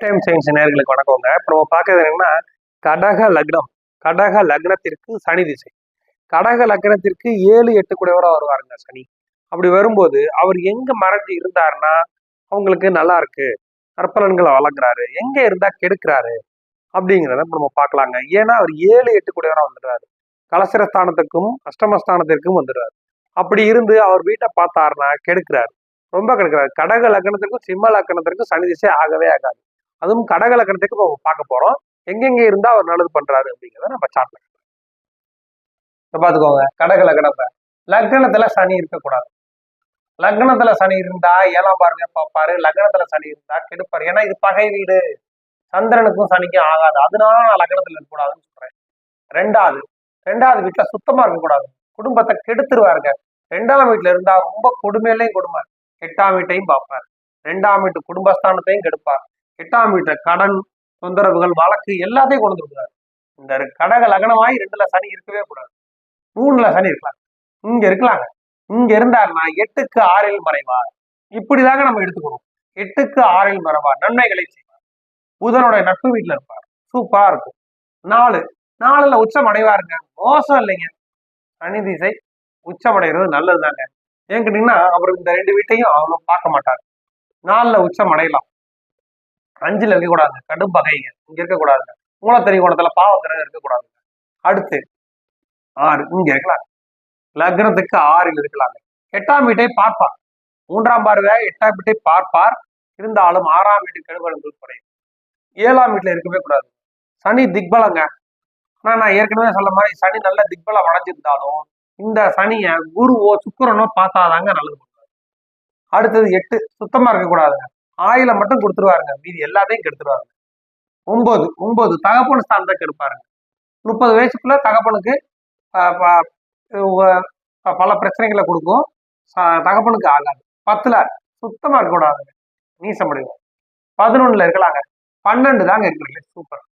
Time science நேர்களுக்கு வணக்கங்க. இப்போ நம்ம பார்க்கறது என்னன்னா கடக லக்னம். கடக லக்னத்திற்கு சனி திசை. கடக லக்னத்திற்கு ஏழு எட்டு கூடவராக வருவாருங்க சனி. அப்படி வரும்போது அவர் எங்க மறைஞ்சு இருந்தாருன்னா அவங்களுக்கு நல்லா இருக்கு. நற்பலன்களை வளர்க்குறாரு. எங்க இருந்தா கெடுக்கிறாரு? அப்படிங்கிறத நம்ம பார்க்கலாங்க. ஏன்னா அவர் ஏழு எட்டு கூடவராக வந்துடுறாரு. கலசரஸ்தானத்துக்கும் அஷ்டமஸ்தானத்திற்கும் வந்துடுறாரு. அப்படி இருந்து அவர் வீட்டை பார்த்தாருன்னா கெடுக்கிறாரு. ரொம்ப கெடுக்கிறாரு. கடக லக்னத்திற்கும் சிம்ம லக்னத்திற்கும் சனி திசை ஆகவே ஆகாது. அதுவும் கடகலக்கணத்துக்கு பார்க்க போறோம். எங்கெங்க இருந்தா அவர் நல்லது பண்றாரு அப்படிங்கிறத நம்ம சார்ட்ல இப்ப பாத்துக்கோங்க கடக லக்னத்துல சனி இருக்கக்கூடாது. லக்னத்துல சனி இருந்தா ஏழாம் பாருங்க பார்ப்பாரு. லக்னத்துல சனி இருந்தா கெடுப்பாரு. ஏன்னா இது பகை வீடு. சந்திரனுக்கும் சனிக்கும் ஆகாது. அதனால நான் லக்னத்துல இருக்கக்கூடாதுன்னு சொல்றேன். ரெண்டாவது ரெண்டாவது வீட்டுல சுத்தமா இருக்கக்கூடாது. குடும்பத்தை கெடுத்துருவாருங்க. ரெண்டாம் வீட்டுல இருந்தா ரொம்ப கொடுமையிலையும் கொடுமை. எட்டாம் வீட்டையும் பார்ப்பார். ரெண்டாம் வீட்டு குடும்பஸ்தானத்தையும் கெடுப்பார். எட்டாம் வீட்டை கடன் தொந்தரவுகள் வழக்கு எல்லாத்தையும் கொண்டு வந்துருக்காரு இந்த கடக லக்னமாய் ரெண்டுல சனி இருக்கவே கூடாது. மூணுல சனி இருக்கலாம் இங்க இருக்கலாங்க. இங்க இருந்தாருன்னா எட்டுக்கு ஆறில் மறைவார். இப்படிதாங்க நம்ம எடுத்துக்கணும். எட்டுக்கு ஆறில் மறைவார். நன்மைகளை செய்வார். புதனோட நட்பு வீட்டுல இருப்பார். சூப்பரா இருக்கும். நாலு. நாலுல உச்சம் அடைவாருங்க மோசம் இல்லைங்க. சனி திசை உச்சம் அடைகிறது நல்லதுதாங்க. ஏன் கேட்டீங்கன்னா அவர் இந்த ரெண்டு வீட்டையும் அவ்வளவு பார்க்க மாட்டார். நாலுல உச்சம் அடையலாம் அஞ்சுல இருக்கக்கூடாதுங்க கடும் பகைங்க. இங்க இருக்கக்கூடாதுங்க மூலத்தறி கோணத்துல பாவக்கிரகம் இருக்கக்கூடாதுங்க அடுத்து ஆறு. இங்க இருக்கலாம். லக்னத்துக்கு ஆறில் இருக்கலாங்க எட்டாம் வீட்டை பார்ப்பார். மூன்றாம் பார்வை எட்டாம் வீட்டை பார்ப்பார். இருந்தாலும் ஆறாம் வீட்டு கெடுபலன்கள் குறையும் ஏழாம் வீட்டுல இருக்கவே கூடாது. சனி திக்பலங்க. ஆனா நான் ஏற்கனவே சொல்ல மாதிரி சனி நல்ல திக்பலம் அடைஞ்சிருந்தாலும் இந்த சனிய குருவோ சுக்கிரனோ பார்த்தாதாங்க நல்லது பண்ணுவாரு. அடுத்தது எட்டு. சுத்தமா இருக்கக்கூடாதுங்க. ஆயில மட்டும் கொடுத்துருவாருங்க. மீதி எல்லாத்தையும் கெடுத்துருவாங்க ஒன்பது ஒன்பது. தகப்பன் ஸ்தானத்தை கெடுப்பாருங்க. முப்பது வயசுக்குள்ள தகப்பனுக்கு பல பிரச்சனைகளை கொடுக்கும். ச- தகப்பனுக்கு ஆகாது. பத்துல சுத்தமா இருக்கக்கூடாதுங்க. நீசமடையும் பதினொன்னுல இருக்கலாங்க. பன்னெண்டு தாங்க இருக்கிறீங்க சூப்பர்.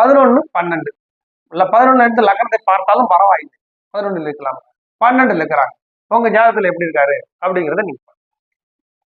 பதினொன்னு பன்னெண்டு. இல்ல பதினொன்னு எடுத்து லக்னத்தை பார்த்தாலும் பரவாயில்லை. பதினொன்னுல இருக்கலாம் பன்னெண்டுல இருக்கிறாங்க. உங்க ஜாதகத்துல எப்படி இருக்காரு? அப்படிங்கிறத நீங்க